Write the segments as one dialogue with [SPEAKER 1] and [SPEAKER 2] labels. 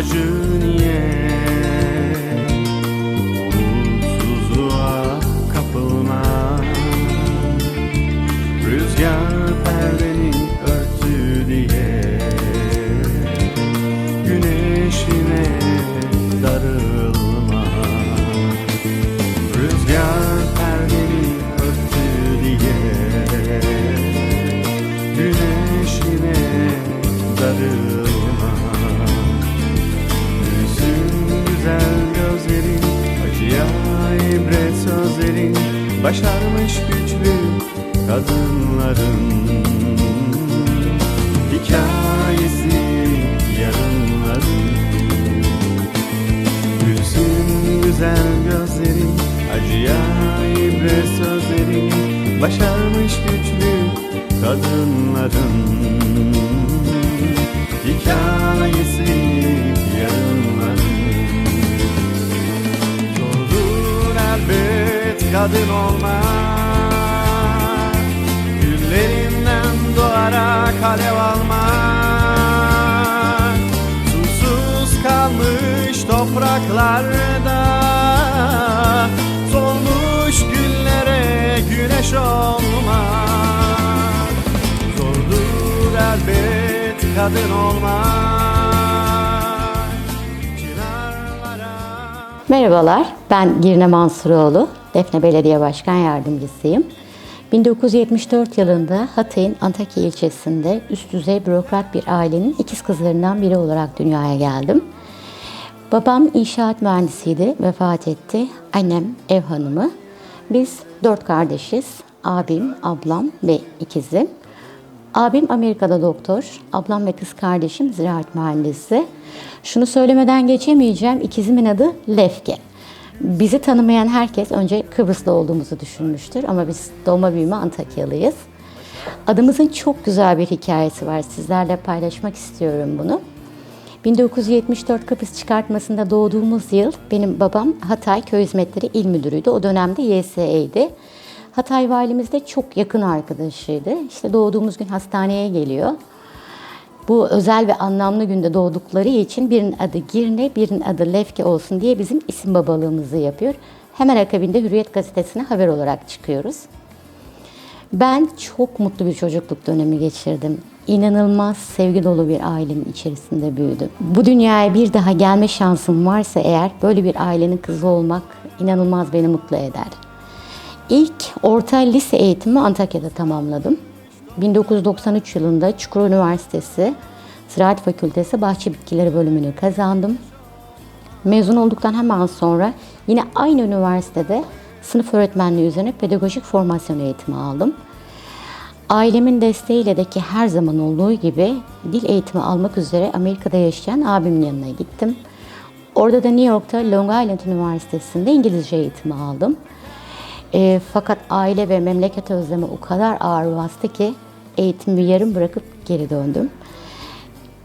[SPEAKER 1] courageux. Başarmış güçlü kadınların Hikayesi yarınların. Gülsün güzel gözlerin Acıya ibret sözlerin Başarmış güçlü kadınların kadın olmak Güllerinden doğarak alev almak Susuz kalmış topraklarda Solmuş güllere güneş olmak Zordur elbet kadın olmak
[SPEAKER 2] Merhabalar, ben Girne Mansuroğlu, Defne Belediye Başkan Yardımcısıyım. 1974 yılında Hatay'ın Antakya ilçesinde üst düzey bürokrat bir ailenin ikiz kızlarından biri olarak dünyaya geldim. Babam inşaat mühendisiydi, vefat etti. Annem ev hanımı. Biz dört kardeşiz. Abim, ablam ve ikizim. Abim Amerika'da doktor, ablam ve kız kardeşim ziraat mühendisi. Şunu söylemeden geçemeyeceğim, ikizimin adı Lefke. Bizi tanımayan herkes önce Kıbrıslı olduğumuzu düşünmüştür ama biz doğma büyüme Antakyalıyız. Adımızın çok güzel bir hikayesi var, sizlerle paylaşmak istiyorum bunu. 1974 Kıbrıs çıkartmasında doğduğumuz yıl benim babam Hatay Köy Hizmetleri İl Müdürüydü. O dönemde YSE'ydi. Hatay valimiz de çok yakın arkadaşıydı. İşte doğduğumuz gün hastaneye geliyor. Bu özel ve anlamlı günde doğdukları için birinin adı Girne, birinin adı Lefke olsun diye bizim isim babalığımızı yapıyor. Hemen akabinde Hürriyet gazetesine haber olarak çıkıyoruz. Ben çok mutlu bir çocukluk dönemi geçirdim. İnanılmaz sevgi dolu bir ailenin içerisinde büyüdüm. Bu dünyaya bir daha gelme şansım varsa eğer böyle bir ailenin kızı olmak inanılmaz beni mutlu eder. İlk orta lise eğitimi Antakya'da tamamladım. 1993 yılında Çukur Üniversitesi Ziraat Fakültesi Bahçe Bitkileri bölümünü kazandım. Mezun olduktan hemen sonra yine aynı üniversitede sınıf öğretmenliği üzerine pedagojik formasyon eğitimi aldım. Ailemin desteğiyle de ki her zaman olduğu gibi dil eğitimi almak üzere Amerika'da yaşayan abimin yanına gittim. Orada da New York'ta Long Island Üniversitesi'nde İngilizce eğitimi aldım. E, fakat aile ve memleket özlemi o kadar ağır bastı ki eğitimi yarım bırakıp geri döndüm.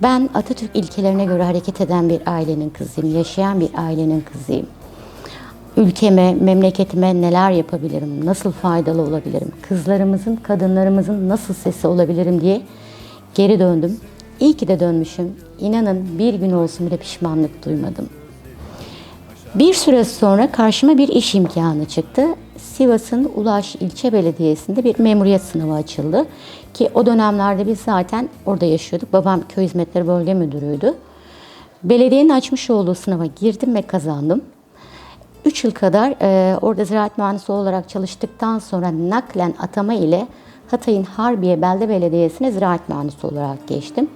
[SPEAKER 2] Ben Atatürk ilkelerine göre hareket eden bir ailenin kızıyım, yaşayan bir ailenin kızıyım. Ülkeme, memleketime neler yapabilirim, nasıl faydalı olabilirim, kızlarımızın, kadınlarımızın nasıl sesi olabilirim diye geri döndüm. İyi ki de dönmüşüm. İnanın bir gün olsun bile pişmanlık duymadım. Bir süre sonra karşıma bir iş imkanı çıktı. Sivas'ın Ulaş İlçe Belediyesi'nde bir memuriyet sınavı açıldı. Ki o dönemlerde biz zaten orada yaşıyorduk. Babam köy hizmetleri bölge müdürüydü. Belediyenin açmış olduğu sınava girdim ve kazandım. 3 yıl kadar e, orada ziraat mühendisi olarak çalıştıktan sonra naklen atama ile Hatay'ın Harbiye Belde Belediyesi'ne ziraat mühendisi olarak geçtim.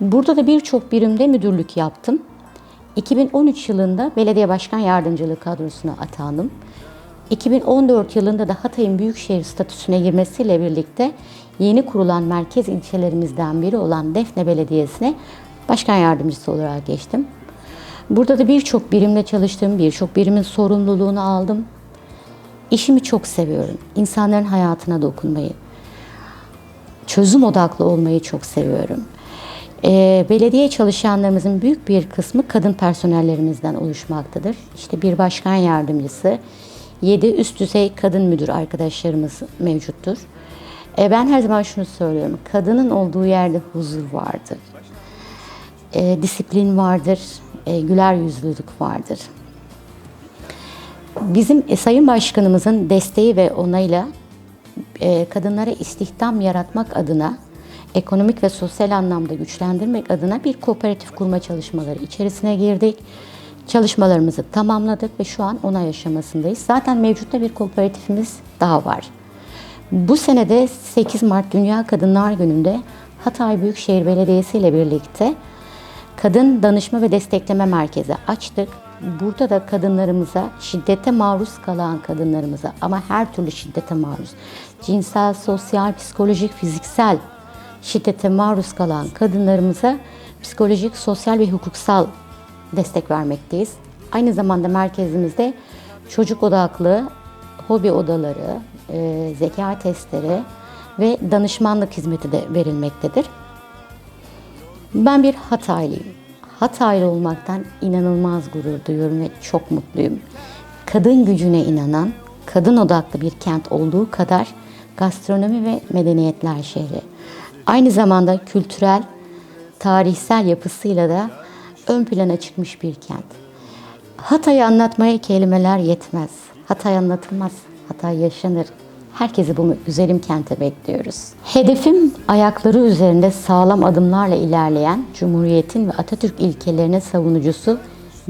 [SPEAKER 2] Burada da birçok birimde müdürlük yaptım. 2013 yılında belediye başkan yardımcılığı kadrosuna atandım. 2014 yılında da Hatay'ın büyükşehir statüsüne girmesiyle birlikte yeni kurulan merkez ilçelerimizden biri olan Defne Belediyesi'ne başkan yardımcısı olarak geçtim. Burada da birçok birimle çalıştım, birçok birimin sorumluluğunu aldım. İşimi çok seviyorum. İnsanların hayatına dokunmayı, çözüm odaklı olmayı çok seviyorum. Ee, belediye çalışanlarımızın büyük bir kısmı kadın personellerimizden oluşmaktadır. İşte bir başkan yardımcısı, yedi üst düzey kadın müdür arkadaşlarımız mevcuttur. Ee, ben her zaman şunu söylüyorum, kadının olduğu yerde huzur vardır. Ee, disiplin vardır, e, güler yüzlülük vardır. Bizim e, Sayın Başkanımızın desteği ve onayla e, kadınlara istihdam yaratmak adına, ekonomik ve sosyal anlamda güçlendirmek adına bir kooperatif kurma çalışmaları içerisine girdik. Çalışmalarımızı tamamladık ve şu an onay aşamasındayız. Zaten mevcutta bir kooperatifimiz daha var. Bu senede 8 Mart Dünya Kadınlar Günü'nde Hatay Büyükşehir Belediyesi ile birlikte Kadın Danışma ve Destekleme Merkezi açtık. Burada da kadınlarımıza, şiddete maruz kalan kadınlarımıza ama her türlü şiddete maruz, cinsel, sosyal, psikolojik, fiziksel şiddete maruz kalan kadınlarımıza psikolojik, sosyal ve hukuksal destek vermekteyiz. Aynı zamanda merkezimizde çocuk odaklı hobi odaları, e, zeka testleri ve danışmanlık hizmeti de verilmektedir. Ben bir Hataylıyım. Hataylı olmaktan inanılmaz gurur duyuyorum ve çok mutluyum. Kadın gücüne inanan, kadın odaklı bir kent olduğu kadar gastronomi ve medeniyetler şehri. Aynı zamanda kültürel, tarihsel yapısıyla da ön plana çıkmış bir kent. Hatay'ı anlatmaya kelimeler yetmez. Hatay anlatılmaz, Hatay yaşanır. Herkesi bu güzelim kente bekliyoruz. Hedefim ayakları üzerinde sağlam adımlarla ilerleyen Cumhuriyet'in ve Atatürk ilkelerine savunucusu,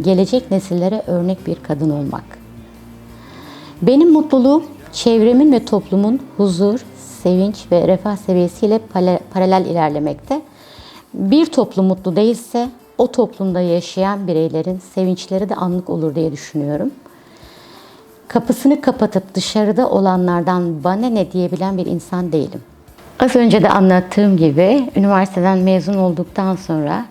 [SPEAKER 2] gelecek nesillere örnek bir kadın olmak. Benim mutluluğum çevremin ve toplumun huzur, sevinç ve refah seviyesiyle paralel ilerlemekte. Bir toplum mutlu değilse o toplumda yaşayan bireylerin sevinçleri de anlık olur diye düşünüyorum. Kapısını kapatıp dışarıda olanlardan bana ne diyebilen bir insan değilim. Az önce de anlattığım gibi üniversiteden mezun olduktan sonra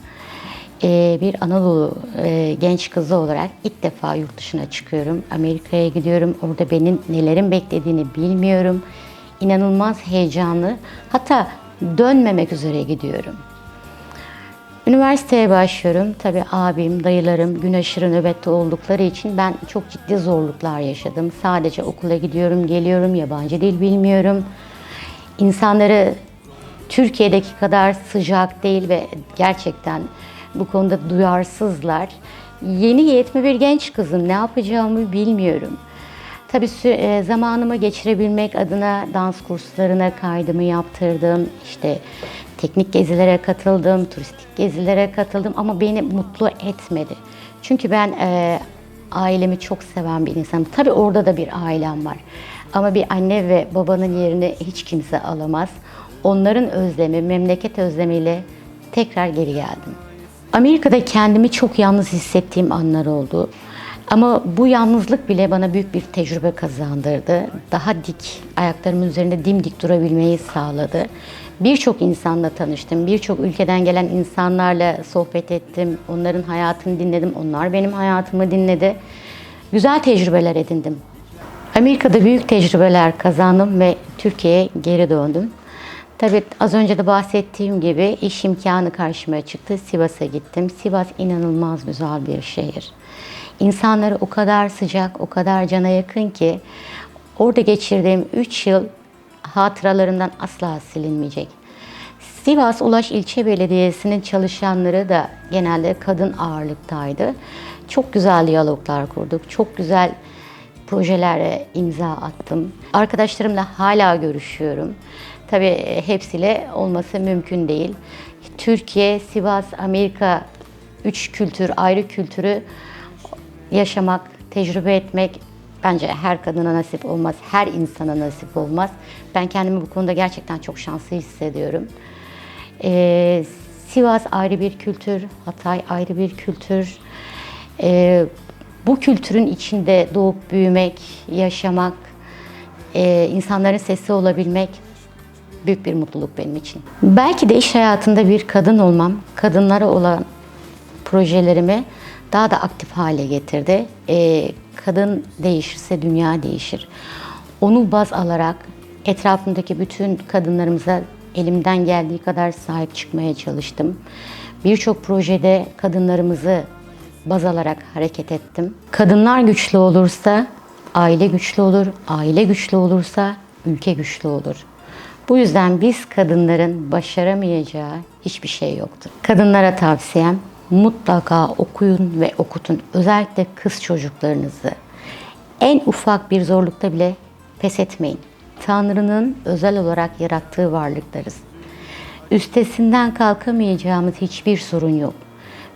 [SPEAKER 2] e, bir Anadolu e, genç kızı olarak ilk defa yurt dışına çıkıyorum. Amerika'ya gidiyorum. Orada benim nelerin beklediğini bilmiyorum. İnanılmaz heyecanlı. Hatta dönmemek üzere gidiyorum. Üniversiteye başlıyorum. Tabii abim, dayılarım gün aşırı nöbette oldukları için ben çok ciddi zorluklar yaşadım. Sadece okula gidiyorum, geliyorum, yabancı dil bilmiyorum. İnsanları Türkiye'deki kadar sıcak değil ve gerçekten bu konuda duyarsızlar. Yeni yetme bir genç kızım, ne yapacağımı bilmiyorum. Tabii sü- e, zamanımı geçirebilmek adına dans kurslarına kaydımı yaptırdım. İşte teknik gezilere katıldım, turistik gezilere katıldım ama beni mutlu etmedi. Çünkü ben e, ailemi çok seven bir insanım. Tabii orada da bir ailem var. Ama bir anne ve babanın yerini hiç kimse alamaz. Onların özlemi, memleket özlemiyle tekrar geri geldim. Amerika'da kendimi çok yalnız hissettiğim anlar oldu. Ama bu yalnızlık bile bana büyük bir tecrübe kazandırdı. Daha dik, ayaklarımın üzerinde dimdik durabilmeyi sağladı. Birçok insanla tanıştım, birçok ülkeden gelen insanlarla sohbet ettim. Onların hayatını dinledim, onlar benim hayatımı dinledi. Güzel tecrübeler edindim. Amerika'da büyük tecrübeler kazandım ve Türkiye'ye geri döndüm. Tabii az önce de bahsettiğim gibi iş imkanı karşıma çıktı. Sivas'a gittim. Sivas inanılmaz güzel bir şehir. İnsanları o kadar sıcak, o kadar cana yakın ki orada geçirdiğim 3 yıl hatıralarımdan asla silinmeyecek. Sivas Ulaş İlçe Belediyesi'nin çalışanları da genelde kadın ağırlıktaydı. Çok güzel diyaloglar kurduk. Çok güzel projelere imza attım. Arkadaşlarımla hala görüşüyorum. Tabii hepsiyle olması mümkün değil. Türkiye, Sivas, Amerika üç kültür, ayrı kültürü yaşamak, tecrübe etmek bence her kadına nasip olmaz, her insana nasip olmaz. Ben kendimi bu konuda gerçekten çok şanslı hissediyorum. Ee, Sivas ayrı bir kültür, Hatay ayrı bir kültür. Ee, bu kültürün içinde doğup büyümek, yaşamak, e, insanların sesi olabilmek büyük bir mutluluk benim için. Belki de iş hayatında bir kadın olmam, kadınlara olan projelerimi daha da aktif hale getirdi. Ee, kadın değişirse dünya değişir. Onu baz alarak etrafımdaki bütün kadınlarımıza elimden geldiği kadar sahip çıkmaya çalıştım. Birçok projede kadınlarımızı baz alarak hareket ettim. Kadınlar güçlü olursa aile güçlü olur, aile güçlü olursa ülke güçlü olur. Bu yüzden biz kadınların başaramayacağı hiçbir şey yoktur. Kadınlara tavsiyem mutlaka okuyun ve okutun. Özellikle kız çocuklarınızı. En ufak bir zorlukta bile pes etmeyin. Tanrı'nın özel olarak yarattığı varlıklarız. Üstesinden kalkamayacağımız hiçbir sorun yok.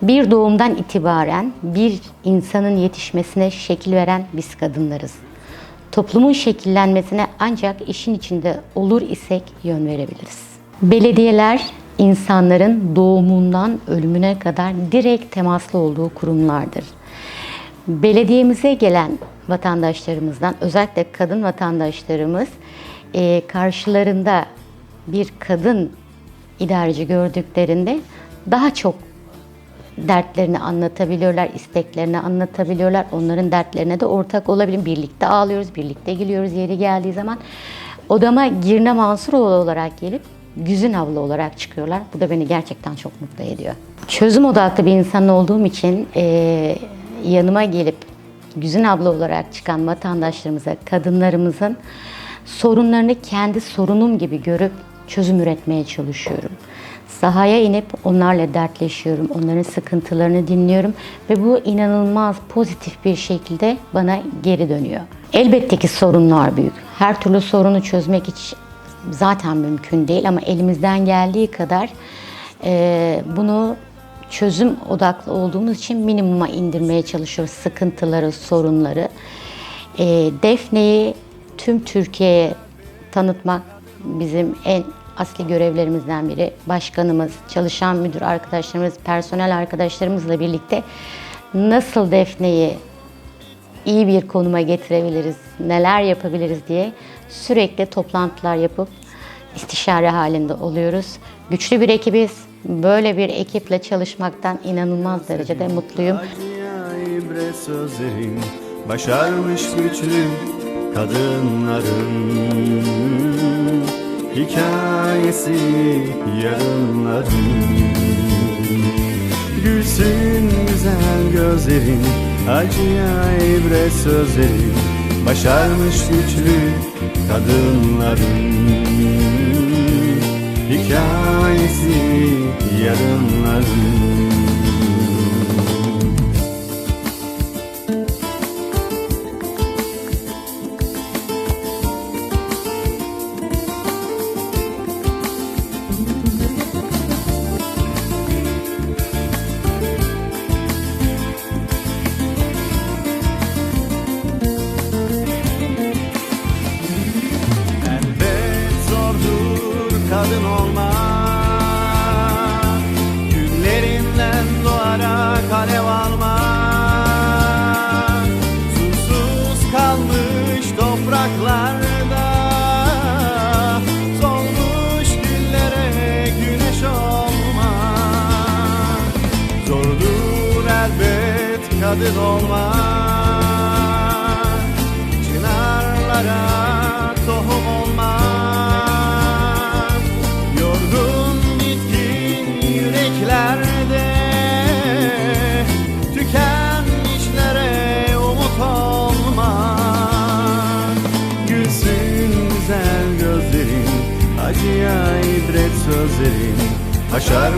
[SPEAKER 2] Bir doğumdan itibaren bir insanın yetişmesine şekil veren biz kadınlarız. Toplumun şekillenmesine ancak işin içinde olur isek yön verebiliriz. Belediyeler insanların doğumundan ölümüne kadar direkt temaslı olduğu kurumlardır. Belediyemize gelen vatandaşlarımızdan özellikle kadın vatandaşlarımız e, karşılarında bir kadın idareci gördüklerinde daha çok dertlerini anlatabiliyorlar, isteklerini anlatabiliyorlar. Onların dertlerine de ortak olabilir. Birlikte ağlıyoruz, birlikte gülüyoruz yeri geldiği zaman. Odama Girne Mansuroğlu olarak gelip Güzün abla olarak çıkıyorlar. Bu da beni gerçekten çok mutlu ediyor. Çözüm odaklı bir insan olduğum için eee, yanıma gelip Güzün abla olarak çıkan vatandaşlarımıza, kadınlarımızın sorunlarını kendi sorunum gibi görüp çözüm üretmeye çalışıyorum. Sahaya inip onlarla dertleşiyorum, onların sıkıntılarını dinliyorum ve bu inanılmaz pozitif bir şekilde bana geri dönüyor. Elbette ki sorunlar büyük. Her türlü sorunu çözmek hiç zaten mümkün değil ama elimizden geldiği kadar eee, bunu çözüm odaklı olduğumuz için minimuma indirmeye çalışıyoruz sıkıntıları, sorunları. Eee Defne'yi tüm Türkiye'ye tanıtmak bizim en asli görevlerimizden biri. Başkanımız, çalışan müdür arkadaşlarımız, personel arkadaşlarımızla birlikte nasıl Defne'yi iyi bir konuma getirebiliriz, neler yapabiliriz diye sürekli toplantılar yapıp istişare halinde oluyoruz. Güçlü bir ekibiz. Böyle bir ekiple çalışmaktan inanılmaz derecede mutluyum.
[SPEAKER 1] Başarmış güçlü kadınların Hikayesi yarınların Gülsün güzel gözlerin Acıya ibret sözlerin Başarmış güçlü kadınların Hikayesi yarınların kadın olmak Güllerinden doğarak alev almak Susuz kalmış topraklarda Solmuş güllere güneş olmak Zordur elbet kadın olmak Çınarlara gözlerin sözlerin Aşarmış